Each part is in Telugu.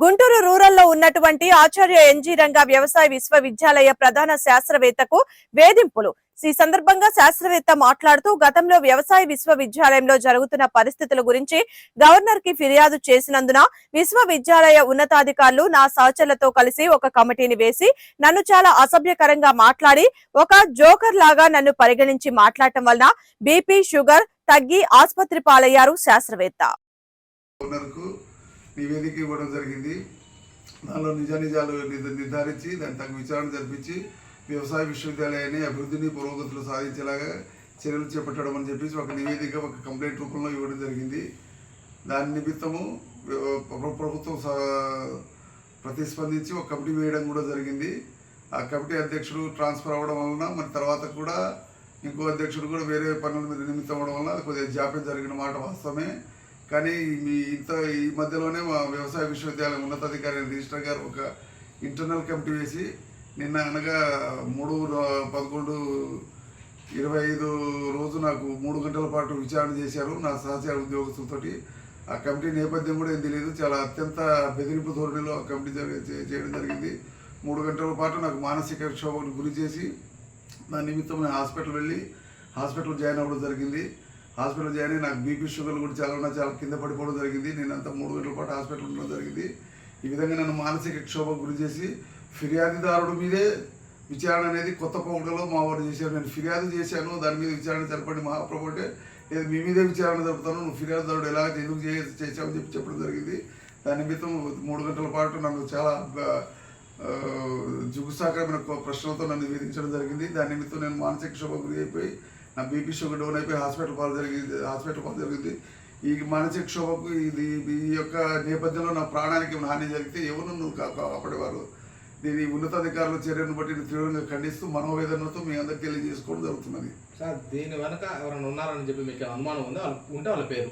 గుంటూరు రూరల్లో ఉన్నటువంటి ఆచార్య ఎన్జీ రంగా వ్యవసాయ విశ్వవిద్యాలయ ప్రధాన శాస్త్రవేత్తకు వేధింపులు. ఈ సందర్భంగా శాస్త్రవేత్త మాట్లాడుతూ గతంలో వ్యవసాయ విశ్వవిద్యాలయంలో జరుగుతున్న పరిస్థితుల గురించి గవర్నర్కి ఫిర్యాదు చేసినందున విశ్వవిద్యాలయ ఉన్నతాధికారులు నా సహచరులతో కలిసి ఒక కమిటీని వేసి నన్ను చాలా అసభ్యకరంగా మాట్లాడి ఒక జోకర్ లాగా నన్ను పరిగణించి మాట్లాడటం వలన బీపీ షుగర్ తగ్గి ఆసుపత్రి పాలయ్యారు శాస్త్రవేత్త. నివేదిక ఇవ్వడం జరిగింది. దానిలో నిజ నిజాలు నిర్ధారించి దాని తగ్గ విచారణ జరిపించి వ్యవసాయ విశ్వవిద్యాలయాన్ని అభివృద్ధిని పురోగతులు సాధించేలాగా చర్యలు చేపట్టడం అని చెప్పేసి ఒక నివేదిక ఒక కంప్లైంట్ రూపంలో ఇవ్వడం జరిగింది. దాని నిమిత్తము ప్రభుత్వం ప్రతిస్పందించి ఒక కమిటీ వేయడం కూడా జరిగింది. ఆ కమిటీ అధ్యక్షుడు ట్రాన్స్ఫర్ అవ్వడం వలన మరి తర్వాత కూడా ఇంకో అధ్యక్షుడు కూడా వేరే పనుల మీద నిమిత్తం అవ్వడం వలన కొద్దిగా జాప్యం జరిగిన మాట వాస్తవమే. కానీ మీ ఇంత ఈ మధ్యలోనే మా వ్యవసాయ విశ్వవిద్యాలయం ఉన్నతాధికారి రిజిస్టర్ గారు ఒక ఇంటర్నల్ కమిటీ వేసి నిన్న అనగా మూడు పదకొండు ఇరవై ఐదు రోజు నాకు మూడు గంటల పాటు విచారణ చేశారు నా సహచార ఉద్యోగస్తులతో ఆ కమిటీ నేపథ్యం కూడా ఏం తెలియదు. చాలా అత్యంత బెదిరింపు ధోరణిలో ఆ కమిటీ చేయడం జరిగింది. మూడు గంటల పాటు నాకు మానసిక క్షోభకు గురి చేసి దాని నిమిత్తం నేను హాస్పిటల్ వెళ్ళి హాస్పిటల్ జాయిన్ అవ్వడం జరిగింది. హాస్పిటల్ చేయని నాకు బీపీ షుగర్లు కూడా చాలా ఉన్నా చాలా కింద పడిపోవడం జరిగింది. నేను అంతా మూడు గంటల పాటు హాస్పిటల్ ఉండడం జరిగింది. ఈ విధంగా నన్ను మానసిక క్షోభకు గురి చేసి ఫిర్యాదుదారుడు మీదే విచారణ అనేది కొత్త పౌడలో మా వారు చేశారు. నేను ఫిర్యాదు చేశాను దాని మీద విచారణ జరపండి మహాప్రభు అంటే లేదు మీ మీదే విచారణ జరుపుతాను నువ్వు ఫిర్యాదుదారుడు ఎలా ఎందుకు చే చేసావని చెప్పి చెప్పడం జరిగింది. దాని నిమిత్తం మూడు గంటల పాటు నన్ను చాలా జుగుసాకరమైన ప్రశ్నలతో నన్ను వేధించడం జరిగింది. దాని నిమిత్తం నేను మానసిక క్షోభ గురి అయిపోయి నా బీపీ షుగర్ డౌన్ అయిపోయి హాస్పిటల్ పాలు జరిగింది హాస్పిటల్ పాలు జరిగింది. ఈ మానసిక క్షోభకు ఇది ఈ యొక్క నేపథ్యంలో నా ప్రాణానికి హాని జరిగితే ఎవరు నువ్వు కాపాడేవారు? దీని ఉన్నతాధికారుల చర్యను బట్టి తీవ్రంగా ఖండిస్తూ మనోవేదనతో మీ అందరికి తెలియజేసుకోవడం జరుగుతున్నది. సార్ దీని వెనక ఎవరైనా ఉన్నారని చెప్పి మీకు అనుమానం ఉందా? వాళ్ళ- ఉంటే వాళ్ళ పేరు.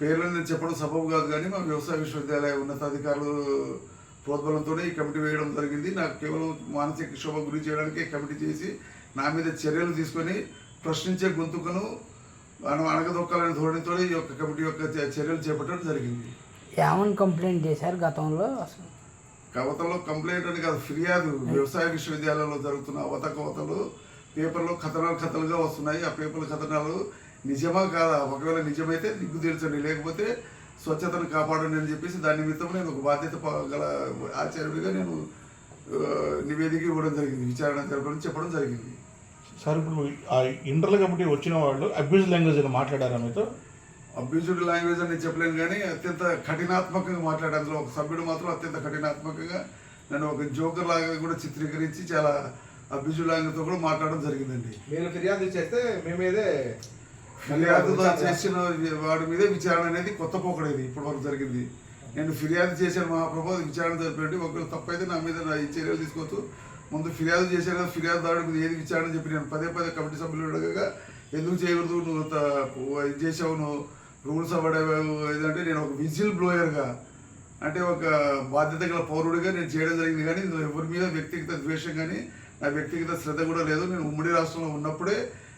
పేర్లను నేను చెప్పడం సబబు కాదు కానీ మా వ్యవసాయ విశ్వవిద్యాలయ ఉన్నతాధికారులు ప్రోద్బలంతోనే ఈ కమిటీ వేయడం జరిగింది. నాకు కేవలం మానసిక క్షోభ గురి చేయడానికి కమిటీ చేసి నా మీద చర్యలు తీసుకొని ప్రశ్నించే గొంతుకను అన- అణగదొక్కాలనే ధోరణితో ఈ యొక్క కమిటీ యొక్క చర్యలు చేపట్టడం జరిగింది. ఏమని కంప్లైంట్ చేశారు గతంలో అసలు? కవతలో కంప్లైంట్ అని కాదు ఫిర్యాదు వ్యవసాయ విశ్వవిద్యాలయంలో జరుగుతున్న అవతకవతలు పేపర్లో కథనాలు కథలుగా వస్తున్నాయి. ఆ పేపర్ల కథనాలు నిజమా కాదా? ఒకవేళ నిజమైతే దిగ్గు తీర్చండి. లేకపోతే స్వచ్ఛతను కాపాడండి అని చెప్పేసి దాని నిమిత్తం నేను ఒక బాధ్యత గల ఆచార్యుడిగా నేను నివేదిక ఇవ్వడం జరిగింది. విచారణ జరపడం చెప్పడం జరిగింది. సార్ ఇప్పుడు ఆ ఇంటర్ల కమిటీ వచ్చిన వాళ్ళు అబ్యూజ్ లాంగ్వేజ్ అని మాట్లాడారా మీతో? అబ్యూజ్డ్ లాంగ్వేజ్ అని చెప్పలేను కానీ అత్యంత కఠినాత్మకంగా మాట్లాడే అందులో ఒక సభ్యుడు మాత్రం అత్యంత కఠినాత్మకంగా నన్ను ఒక జోకర్ లాగా కూడా చిత్రీకరించి చాలా అబ్యూజ్డ్ లాంగ్వేజ్తో కూడా మాట్లాడడం జరిగిందండి. మీరు ఫిర్యాదు చేస్తే మీ మీదే ఫిర్యాదుతో చేసిన వాడి మీదే విచారణ అనేది కొత్త పోకడేది ఇప్పటి వరకు జరిగింది. నేను ఫిర్యాదు చేశాను మహాప్రభు విచారణ జరిపేయండి ఒకవేళ తప్పైతే నా మీద చర్యలు తీసుకోవచ్చు. ముందు ఫిర్యాదు చేశాను కదా ఫిర్యాదుదారుడికి ఏది విచారణ చెప్పి నేను పదే పదే కమిటీ సభ్యులు అడగగా ఎందుకు చేయకూడదు? నువ్వు ఇది చేసావు నువ్వు రూల్స్ అవ్వడావు ఏదంటే నేను ఒక విజిల్ బ్లోయర్గా అంటే ఒక బాధ్యత గల పౌరుడిగా నేను చేయడం జరిగింది కానీ నువ్వు ఎవరి మీద వ్యక్తిగత ద్వేషం కానీ నా వ్యక్తిగత శ్రద్ధ కూడా లేదు. నేను ఉమ్మడి రాష్ట్రంలో ఉన్నప్పుడే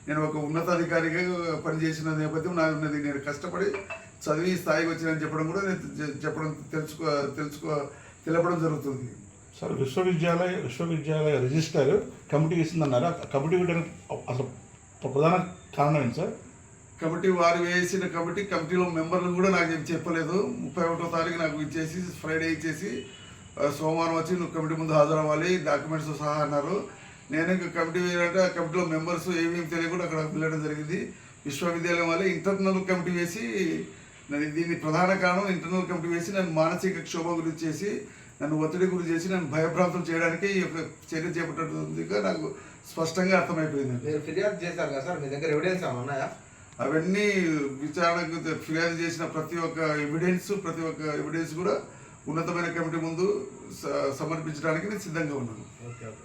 నేను ఒక ఉన్నతాధికారిగా పనిచేసిన నేపథ్యం నాకు ఉన్నది. నేను కష్టపడి చదివి స్థాయికి వచ్చినని చెప్పడం కూడా నేను చెప్పడం తెలుసుకో తెలుసుకో తెలపడం జరుగుతుంది. సార్ విశ్వవిద్యాలయ విశ్వవిద్యాలయ రిజిస్టర్ కమిటీ ఇస్తుందన్నారు కమిటీ వేయడానికి అసలు ప్రధాన కారణం ఏంటి సార్? కమిటీ వారు వేసిన కమిటీ కమిటీలో మెంబర్లు కూడా నాకు చెప్పలేదు. ముప్పై ఒకటో తారీఖు నాకు ఇచ్చేసి ఫ్రైడే ఇచ్చేసి సోమవారం వచ్చి నువ్వు కమిటీ ముందు హాజరవ్వాలి డాక్యుమెంట్స్ సహా అన్నారు. నేను ఇంకా కమిటీ వేయాలంటే ఆ కమిటీలో మెంబర్స్ ఏమేమి తెలియకుండా అక్కడ వెళ్ళడం జరిగింది. విశ్వవిద్యాలయం వల్ల ఇంటర్నల్ కమిటీ వేసి నన్ను దీని ప్రధాన కారణం ఇంటర్నల్ కమిటీ వేసి నన్ను మానసిక క్షోభ గురించి చేసి నన్ను ఒత్తిడి గురి చేసి నన్ను భయభ్రాంతం చేయడానికి ఈ యొక్క చర్య చేపట్టడంగా నాకు స్పష్టంగా అర్థమైపోయిందండి. మీరు ఫిర్యాదు చేశారు కదా సార్? మీ దగ్గర ఎవిడెన్స్ ఉన్నాయా? అవన్నీ విచారణకు ఫిర్యాదు చేసిన ప్రతి ఒక్క ఎవిడెన్స్ ప్రతి ఒక్క ఎవిడెన్స్ కూడా ఉన్నతమైన కమిటీ ముందు సమర్పించడానికి నేను సిద్ధంగా ఉన్నాను. Okay okay.